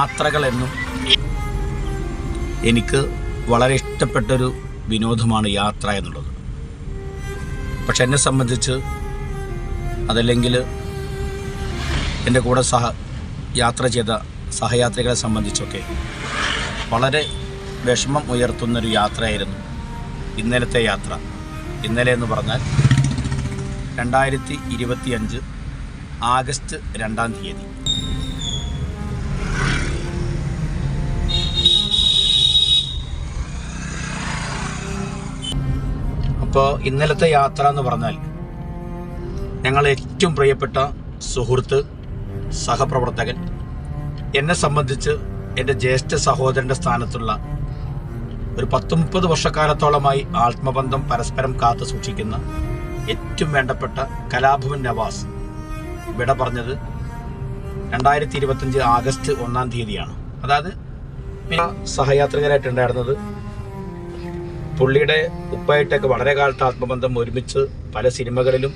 യാത്രകളെന്നും എനിക്ക് വളരെ ഇഷ്ടപ്പെട്ടൊരു വിനോദമാണ് യാത്ര എന്നുള്ളത്. പക്ഷെ എന്നെ സംബന്ധിച്ച് അതല്ലെങ്കിൽ എന്റെ കൂടെ സഹ യാത്ര ചെയ്ത സഹയാത്രികളെ സംബന്ധിച്ചൊക്കെ വളരെ വിഷമം ഉയർത്തുന്നൊരു യാത്രയായിരുന്നു ഇന്നലത്തെ യാത്ര. ഇന്നലെ എന്ന് പറഞ്ഞാൽ രണ്ടായിരത്തി ഇരുപത്തിയഞ്ച് ആഗസ്റ്റ് രണ്ടാം തീയതി. അപ്പോൾ ഇന്നലത്തെ യാത്ര എന്ന് പറഞ്ഞാൽ ഞങ്ങൾ ഏറ്റവും പ്രിയപ്പെട്ട സുഹൃത്ത് സഹപ്രവർത്തകൻ എന്നെ സംബന്ധിച്ച് എന്റെ ജ്യേഷ്ഠ സഹോദരന്റെ സ്ഥാനത്തുള്ള ഒരു പത്ത് മുപ്പത് വർഷക്കാലത്തോളമായി ആത്മബന്ധം പരസ്പരം കാത്തു സൂക്ഷിക്കുന്ന ഏറ്റവും വേണ്ടപ്പെട്ട കലാഭവൻ നവാസ് വിട പറഞ്ഞത് രണ്ടായിരത്തി ഇരുപത്തഞ്ച് ആഗസ്റ്റ് ഒന്നാം തീയതിയാണ്. അതായത് സഹയാത്രികരായിട്ടുണ്ടായിരുന്നത് പുള്ളിയുടെ ഉപ്പായിട്ടൊക്കെ വളരെ കാലത്ത് ആത്മബന്ധം ഒരുമിച്ച് പല സിനിമകളിലും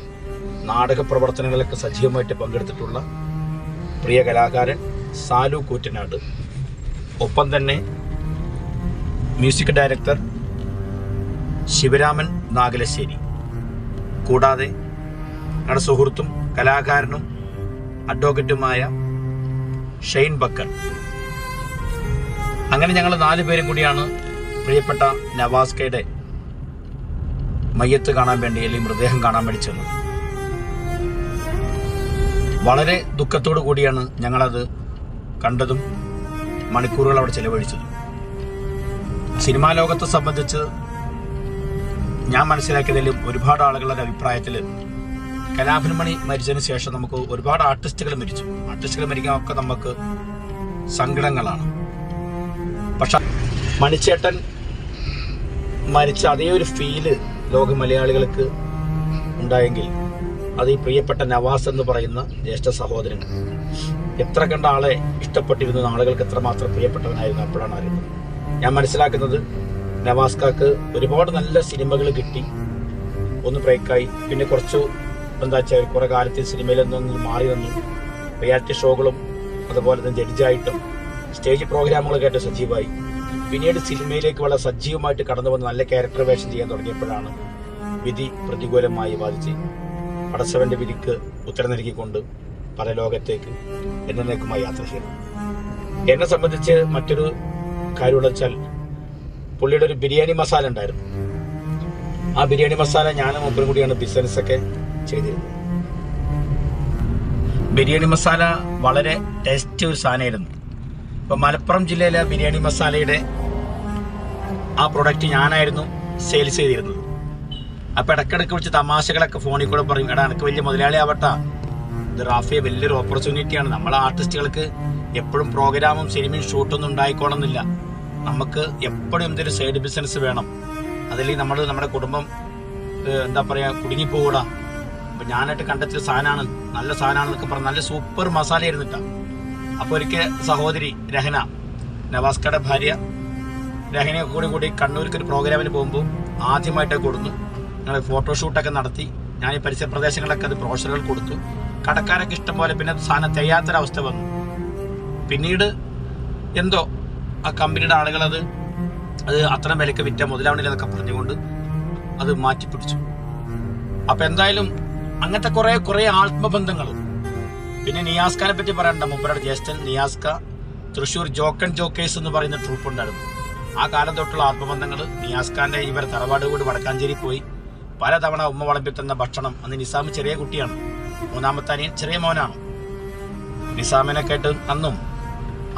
നാടക പ്രവർത്തനങ്ങളിലൊക്കെ സജീവമായിട്ട് പങ്കെടുത്തിട്ടുള്ള പ്രിയ കലാകാരൻ സാലു കൂറ്റനാട്. ഒപ്പം തന്നെ മ്യൂസിക് ഡയറക്ടർ ശിവരാമൻ നാഗലശ്ശേരി. കൂടാതെ ഞങ്ങളുടെ സുഹൃത്തും കലാകാരനും അഡ്വക്കറ്റുമായ ഷെയ്ൻ ബക്കർ. അങ്ങനെ ഞങ്ങൾ നാല് പേരും കൂടിയാണ് പ്രിയപ്പെട്ട നവാസ്കയുടെ മയ്യത്ത് കാണാൻ വേണ്ടി അല്ലെങ്കിൽ മൃതദേഹം കാണാൻ വേണ്ടി ചെന്നത്. വളരെ ദുഃഖത്തോടു കൂടിയാണ് ഞങ്ങളത് കണ്ടതും മണിക്കൂറുകൾ അവിടെ ചെലവഴിച്ചതും. സിനിമാ ലോകത്തെ സംബന്ധിച്ച് ഞാൻ മനസ്സിലാക്കിയതിലും ഒരുപാട് ആളുകളുടെ അഭിപ്രായത്തിൽ കലാഭിമണി മരിച്ചതിന് ശേഷം നമുക്ക് ഒരുപാട് ആർട്ടിസ്റ്റുകൾ മരിച്ചു. ആർട്ടിസ്റ്റുകൾ മരിക്കാനൊക്കെ നമുക്ക് സങ്കടങ്ങളാണ്. പക്ഷെ മണിച്ചേട്ടൻ മരിച്ച അതേ ഒരു ഫീൽ ലോക മലയാളികൾക്ക് ഉണ്ടായെങ്കിൽ അത് ഈ പ്രിയപ്പെട്ട നവാസ് എന്ന് പറയുന്ന ജ്യേഷ്ഠ സഹോദരൻ. എത്ര കണ്ട ആളെ ഇഷ്ടപ്പെട്ടിരുന്നു ആളുകൾക്ക് എത്രമാത്രം പ്രിയപ്പെട്ടവനായിരുന്നു അപ്പോഴാണ് അറിയുന്നത്. ഞാൻ മനസ്സിലാക്കുന്നത് നവാസ്കാക്ക് ഒരുപാട് നല്ല സിനിമകൾ കിട്ടി. ഒന്ന് ബ്രേക്കായി പിന്നെ കുറച്ച് എന്താ വെച്ചാൽ കുറെ കാലത്തിൽ സിനിമയിൽ നിന്ന് മാറി വന്നു. റിയാലിറ്റി ഷോകളും അതുപോലെ തന്നെ ജഡ്ജായിട്ടും സ്റ്റേജ് പ്രോഗ്രാമുകളൊക്കെ ആയിട്ട് സജീവമായി. പിന്നീട് സിനിമയിലേക്ക് വളരെ സജീവമായിട്ട് കടന്നു വന്ന് നല്ല ക്യാരക്ടർ വേഷം ചെയ്യാൻ തുടങ്ങിയപ്പോഴാണ് വിധി പ്രതികൂലമായി ബാധിച്ച് പടച്ചവന്റെ വിധിക്ക് ഉത്തരം നൽകിക്കൊണ്ട് പരലോകത്തേക്ക് എന്നേക്കുമായി യാത്ര ചെയ്തു. എന്നെ സംബന്ധിച്ച് മറ്റൊരു കാര്യമുള്ള വെച്ചാൽ പുള്ളിയുടെ ഒരു ബിരിയാണി മസാല ഉണ്ടായിരുന്നു. ആ ബിരിയാണി മസാല ഞാനും മുമ്പും കൂടിയാണ് ബിസിനസ് ഒക്കെ ചെയ്തിരുന്നത്. ബിരിയാണി മസാല വളരെ ടേസ്റ്റ് ഒരു സാധനമായിരുന്നു. ഇപ്പൊ മലപ്പുറം ജില്ലയിലെ ബിരിയാണി മസാലയുടെ ആ പ്രൊഡക്റ്റ് ഞാനായിരുന്നു സെയിൽസ് ചെയ്തിരുന്നത്. അപ്പൊ ഇടക്കിടക്ക് വിളിച്ച് തമാശകളൊക്കെ ഫോണിൽ കൂടെ പറയും എടാ എനിക്ക് വലിയ മുതലാളി ആവട്ട. ഇത് റാഫിയെ വലിയൊരു ഓപ്പർച്യൂണിറ്റിയാണ് നമ്മളെ ആർട്ടിസ്റ്റുകൾക്ക് എപ്പോഴും പ്രോഗ്രാമും സിനിമയും ഷൂട്ടൊന്നും ഉണ്ടായിക്കോണമെന്നില്ല നമുക്ക് എപ്പോഴും എന്തൊരു സൈഡ് ബിസിനസ് വേണം. അതല്ലെങ്കിൽ നമ്മൾ നമ്മുടെ കുടുംബം എന്താ പറയാ കുടുങ്ങി പോകൂടാ അപ്പൊ ഞാനായിട്ട് കണ്ടെത്തിയ സാധനമാണ്. നല്ല സാധനമാണെന്നൊക്കെ പറഞ്ഞ് നല്ല സൂപ്പർ മസാല ആയിരുന്നിട്ടാ അപ്പൊ ഒരിക്കൽ സഹോദരി രഹന നവാസ്കയുടെ ഭാര്യ രഹനയൊക്കെ കൂടി കൂടി കണ്ണൂർക്ക് ഒരു പ്രോഗ്രാമിന് പോകുമ്പോൾ ആദ്യമായിട്ട് കൊടുത്തു. ഞങ്ങൾ ഫോട്ടോഷൂട്ടൊക്കെ നടത്തി. ഞാൻ ഈ പരിസര പ്രദേശങ്ങളൊക്കെ അത് ബ്രോഷറുകൾ കൊടുത്തു. കടക്കാരൊക്കെ ഇഷ്ടം പോലെ പിന്നെ സാധനം തികയാത്തൊരവസ്ഥ വന്നു. പിന്നീട് എന്തോ ആ കമ്പനിയുടെ ആളുകൾ അത് അത് അത്ര വിലക്ക് വിറ്റ മുതലാവണില്ല എന്നൊക്കെ പറഞ്ഞുകൊണ്ട് അത് മാറ്റിപ്പിടിച്ചു. അപ്പൊ എന്തായാലും അങ്ങനത്തെ കുറെ കുറെ ആത്മബന്ധങ്ങൾ പിന്നെ നിയാസ്കാനെ പറ്റി പറയണ്ട. മുമ്പരുടെ ജ്യേഷ്ഠൻ നിയാസ്ക തൃശ്ശൂർ ജോക്കൻ ജോക്കേഴ്സ് എന്ന് പറയുന്ന ട്രൂപ്പ് ഉണ്ടായിരുന്നു ആ കാലം തൊട്ടുള്ള ആത്മബന്ധങ്ങൾ നിയാസ്ഖാന്റെ ഇവർ തറവാട് കൂടി വടക്കാഞ്ചേരി പോയി. പലതവണ ഉമ്മ വളമ്പി തന്ന ഭക്ഷണം അന്ന് നിസാം ചെറിയ കുട്ടിയാണ്. മൂന്നാമത്തെ അനിയൻ ചെറിയ മോനാണ്. നിസാമിനെ കേട്ട് അന്നും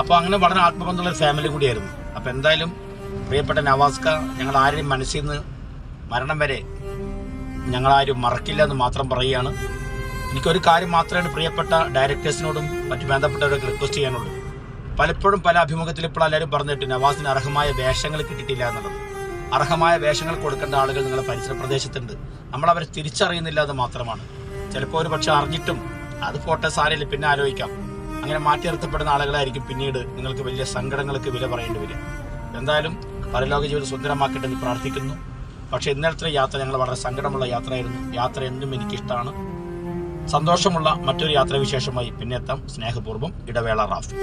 അപ്പൊ അങ്ങനെ വളരെ ആത്മബന്ധമുള്ള ഒരു ഫാമിലി കൂടിയായിരുന്നു. അപ്പൊ എന്തായാലും പ്രിയപ്പെട്ട നവാസ്ക ഞങ്ങൾ ആരെയും മനസ്സിൽ നിന്ന് മരണം വരെ ഞങ്ങളാരും മറക്കില്ല എന്ന് മാത്രം പറയുകയാണ്. എനിക്കൊരു കാര്യം മാത്രമേ പ്രിയപ്പെട്ട ഡയറക്ടേഴ്സിനോടും മറ്റു ബന്ധപ്പെട്ടവരൊക്കെ റിക്വസ്റ്റ് ചെയ്യാനുള്ളൂ പലപ്പോഴും പല അഭിമുഖത്തിൽ ഇപ്പോൾ എല്ലാവരും പറഞ്ഞിട്ട് നവാസിന് അർഹമായ വേഷങ്ങൾ കിട്ടിയിട്ടില്ല എന്നുള്ളത്. അർഹമായ വേഷങ്ങൾ കൊടുക്കേണ്ട ആളുകൾ നിങ്ങളുടെ പരിസര പ്രദേശത്തുണ്ട്. നമ്മൾ അവരെ തിരിച്ചറിയുന്നില്ല അത് മാത്രമാണ്. ചിലപ്പോൾ ഒരു പക്ഷെ അറിഞ്ഞിട്ടും അത് പോട്ടെ സാരയില്ല പിന്നെ ആലോചിക്കാം. അങ്ങനെ മാറ്റി നിർത്തപ്പെടുന്ന ആളുകളായിരിക്കും പിന്നീട് നിങ്ങൾക്ക് വലിയ സങ്കടങ്ങൾക്ക് വില പറയേണ്ടി വരിക. എന്തായാലും പരലോക ജീവിതം സുന്ദരമാക്കട്ടെ എന്ന് പ്രാർത്ഥിക്കുന്നു. പക്ഷേ ഇന്നലത്തെ യാത്ര ഞങ്ങൾ വളരെ സങ്കടമുള്ള യാത്രയായിരുന്നു. യാത്ര എന്നും എനിക്കിഷ്ടമാണ് സന്തോഷമുള്ള മറ്റൊരു യാത്രാവിശേഷമായി പിന്നെത്താം. സ്നേഹപൂർവം ഇടവേള റാഫ്.